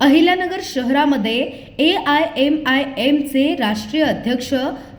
अहिल्यानगर शहरामध्ये A I M I एमचे राष्ट्रीय अध्यक्ष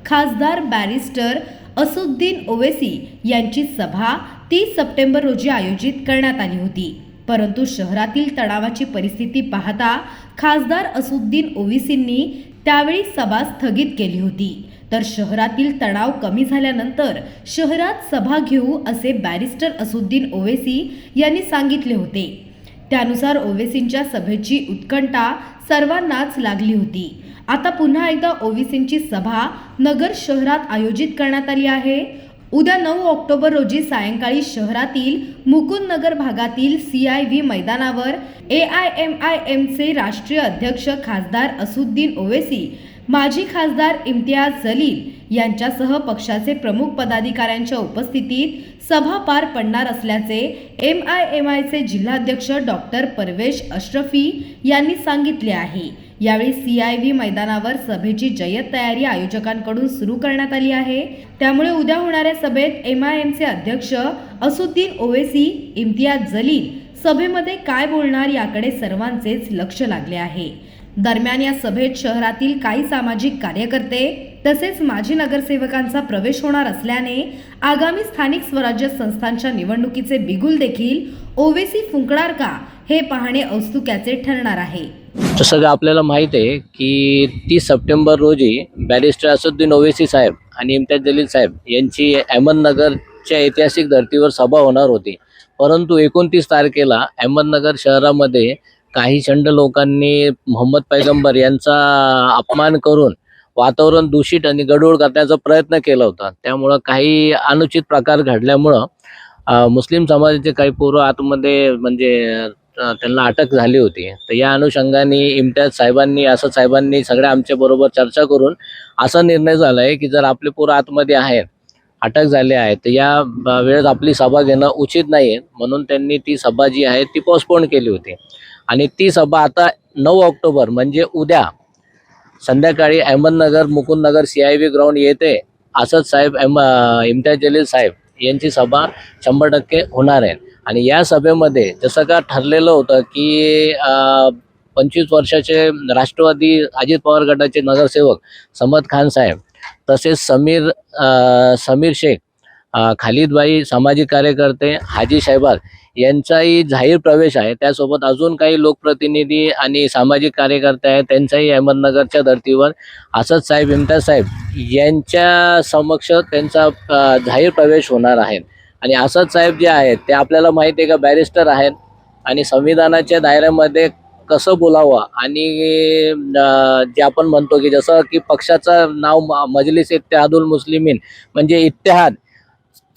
खासदार बॅरिस्टर असुद्दीन ओवेसी यांची सभा तीस सप्टेंबर रोजी आयोजित करण्यात आली होती. परंतु शहरातील तणावाची परिस्थिती पाहता खासदार असुद्दीन ओवेसींनी त्यावेळी सभा स्थगित केली होती. तर शहरातील तणाव कमी झाल्यानंतर शहरात सभा घेऊ असे बॅरिस्टर असुद्दीन ओवेसी यांनी सांगितले होते. त्यानुसार ओवेसींच्या सभेची उत्कंठा सर्वांनाच लागली होती. आता पुन्हा एकदा ओवेसींची सभा नगर शहरात आयोजित करण्यात आली आहे. उद्या नऊ ऑक्टोबर रोजी सायंकाळी शहरातील मुकुंद नगर भागातील सी आय व्ही मैदानावर ए आय एम आय एमचे राष्ट्रीय अध्यक्ष खासदार असुद्दीन ओवेसी माजी खासदार इम्तियाज जलील यांच्यासह पक्षाचे प्रमुख पदाधिकाऱ्यांच्या उपस्थितीत सभा पार पडणार असल्याचे एम आय एम आयचे जिल्हाध्यक्ष डॉक्टर परवेश अश्रफी यांनी सांगितले आहे. यावेळी सी आय व्ही मैदानावर सभेची जय्यत तयारी आयोजकांकडून सुरू करण्यात आली आहे. त्यामुळे उद्या होणाऱ्या सभेत एम आय एमचे अध्यक्ष असुद्दीन ओवेसी इम्तियाज जलील सभेमध्ये काय बोलणार याकडे सर्वांचेच लक्ष लागले आहे. दरम्यान या सभेत शहरातील काही सामाजिक कार्यकर्ते तसेच माजी नगरसेवकांचा प्रवेश होणार असल्याने आगामी स्थानिक स्वराज्य संस्थांच्या निवडणुकीचे बिगुल देखील ओवेसी फुंकणार का हे पाहणे औत्सुक्याचे ठरणार आहे. जसं का आपल्याला माहीत आहे की तीस सप्टेंबर रोजी बॅरिस्टर असुद्दीन ओवेसी साहेब आणि इम्तियाज जलील साहेब यांची अहमदनगरच्या ऐतिहासिक धर्तीवर सभा होणार होती. परंतु एकोणतीस तारखेला अहमदनगर शहरामध्ये काही चंड लोकांनी मोहम्मद पैगंबर यांचा अपमान करून वातावरण दूषित आणि गडूळ करण्याचा प्रयत्न केला होता. त्यामुळं काही अनुचित प्रकार घडल्यामुळं मुस्लिम समाजाचे काही पूर्व आतमध्ये म्हणजे त्यांना अटक झाली होती. तर या अनुषंगाने इम्तियाज साहेबांनी असद साहेबांनी सगळ्या आमच्या बरोबर चर्चा करून असा निर्णय झाला आहे की जर आपले पोरं आतमध्ये आहेत अटक झाले आहे तर या वेळेत आपली सभा घेणं उचित नाही आहे म्हणून त्यांनी ती सभा जी आहे ती पोस्टपोन केली होती. आणि ती सभा आता नऊ ऑक्टोबर म्हणजे उद्या संध्याकाळी Ahmednagar Mukundnagar C I V ground येते असद साहेब एम इम्तियाज जलील साहेब यांची सभा शंभर टक्के होणार आहे. आणि या सभेमध्ये जसं का ठरलेलं होतं की पंचवीस वर्षाचे राष्ट्रवादी अजित पवार गटाचे नगरसेवक समद खान साहेब तसेच समीर समीर शेख खालिदबाई सामाजिक कार्यकर्ते हाजी शहबाज यांचाही जाहीर प्रवेश आहे. त्यासोबत अजून काही लोकप्रतिनिधी आणि सामाजिक कार्यकर्ते आहेत त्यांचाही अहमदनगरच्या धर्तीवर असद साहेब इम्तियाज साहेब यांच्या समक्ष त्यांचा जाहीर प्रवेश होणार आहे. आणि आसाद साहेब जे आहेत ते आपल्याला माहिती आहे का बॅरिस्टर आहेत. आणि संविधानाच्या दायऱ्यामध्ये कसं बोलावं आणि जे आपण म्हणतो की जसं की पक्षाचं नाव म- मजलिस इत्तेहादुल मुस्लिमीन म्हणजे इत्तेहाद.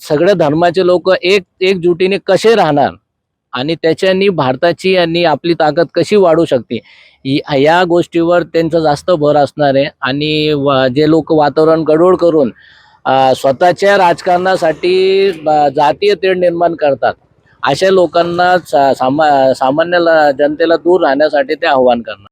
सगळ्या धर्माचे लोक एक एकजुटीने कसे राहणार? आणि त्याच्यानी भारताची आणि आपली ताकद कशी वाढू शकते? या गोष्टीवर त्यांचा जास्त भर असणार आहे. आणि जे लोक वातावरण गडबड करून स्वतःच्या राजकारणासाठी जातीय तेढ निर्माण करतात. अशा लोकांना सामा सामान्य जनतेला दूर राहण्यासाठी ते आव्हान करणार.